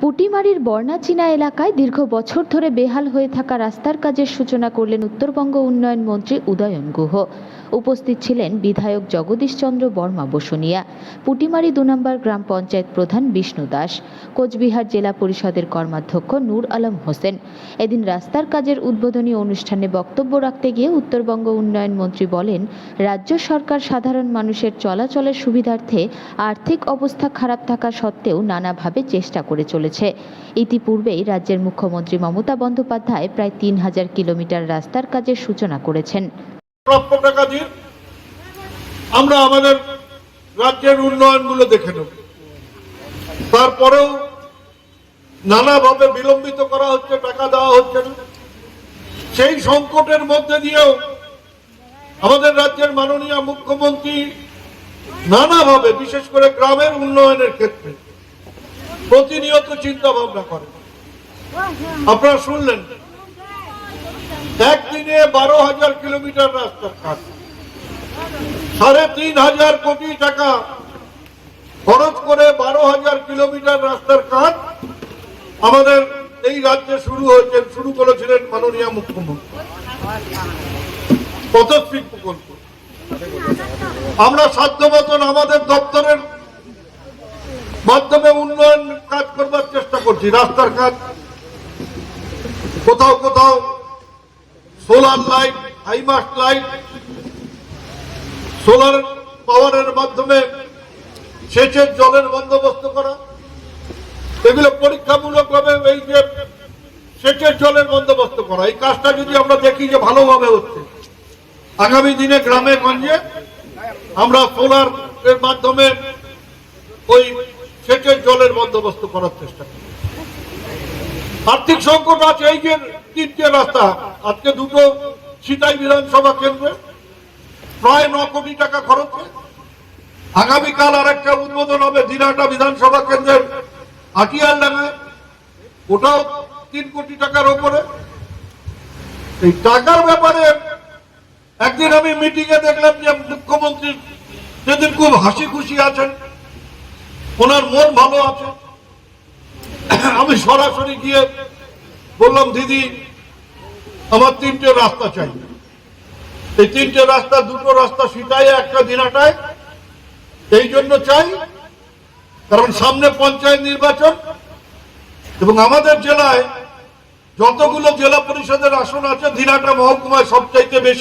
পুটিমারির বর্ণাচিনা এলাকায় দীর্ঘ বছর ধরে বেহাল হয়ে থাকা রাস্তার কাজের সূচনা করলেন উত্তরবঙ্গ উন্নয়ন মন্ত্রী উদয়ন গুহ। উপস্থিত ছিলেন বিধায়ক জগদীশচন্দ্র বর্মা বসুনিয়া, পুটিমারি দু নম্বর গ্রাম পঞ্চায়েত প্রধান বিষ্ণু দাস, কোচবিহার জেলা পরিষদের কর্মাধ্যক্ষ নূর আলম হোসেন। এদিন রাস্তার কাজের উদ্বোধনী অনুষ্ঠানে বক্তব্য রাখতে গিয়ে উত্তরবঙ্গ উন্নয়ন মন্ত্রী বলেন, রাজ্য সরকার সাধারণ মানুষের চলাচলের সুবিধার্থে আর্থিক অবস্থা খারাপ থাকা সত্ত্বেও নানাভাবে চেষ্টা করে চলেছে। ইতিপূর্বেই রাজ্যের মুখ্যমন্ত্রী মমতা বন্দ্যোপাধ্যায় প্রায় তিন হাজার কিলোমিটার রাস্তার কাজের সূচনা করেছেন। আমরা আমাদের রাজ্যের উন্নয়নগুলো দেখে নেব। তারপরেও নানাভাবে বিলম্বিত করা হচ্ছে, টাকা দেওয়া হচ্ছে না। সেই সংকটের মধ্যে দিয়েও আমাদের রাজ্যের মাননীয় মুখ্যমন্ত্রী নানাভাবে, বিশেষ করে গ্রামের উন্নয়নের ক্ষেত্রে প্রতিনিয়ত চিন্তা ভাবনা করেন। আপনারা শুনলেন? একদিনে বারো হাজার কিলোমিটার রাস্তার কাজ। সাড়ে তিন হাজার কোটি টাকা খরচ করে বারো হাজার কিলোমিটার রাস্তার কাজ আমাদের এই রাজ্যে শুরু হয়েছেন শুরু করেছিলেন মাননীয় মুখ্যমন্ত্রী। পথশ্রী প্রকল্প। আমরা সাধ্য মতন আমাদের দপ্তরের মাধ্যমে উন্নয়ন কাজ করবার করছি রাস্তার কাজ কোথাও কোথাও solar light, high mast light, solar পাওয়ারের মাধ্যমে সেচের জলের বন্দোবস্ত করা, এগুলো পরীক্ষামূলকভাবে এই যে সেচের জলের বন্দোবস্ত করা, এই কাজটা যদি আমরা দেখি যে ভালোভাবে হচ্ছে, আগামী দিনে গ্রামে গঞ্জে আমরা সোলার এর মাধ্যমে ওই সেচের জলের বন্দোবস্ত করার চেষ্টা আর্থিক সংকট আছে, এই যে তিনটে রাস্তা, আজকে দুটো সিতাই বিধানসভা কেন্দ্রে প্রায় ন কোটি টাকা খরচ আগামীকাল আর একটা উদ্বোধন হবে দিনাটা বিধানসভা কেন্দ্রের আটিয়াল ডাঙ্গায় ওটাও তিন কোটি টাকার ওপরে। এই টাকার ব্যাপারে একদিন আমি মিটিং এ দেখলাম যে মুখ্যমন্ত্রী সেদিন খুব হাসি খুশি আছেন ওনার মন ভালো আছে। আমি সরাসরি গিয়ে বললাম, দিদি, আমার তিনটে রাস্তা চাই। এই তিনটে রাস্তা, দুটো রাস্তা সিটায় একটা দিনাটায় এই জন্য চাই, কারণ সামনে পঞ্চায়েত নির্বাচন এবং আমাদের জেলায় যতগুলো জেলা পরিষদের আসন আছে, দিনাটা মহকুমায় সবচাইতে বেশি।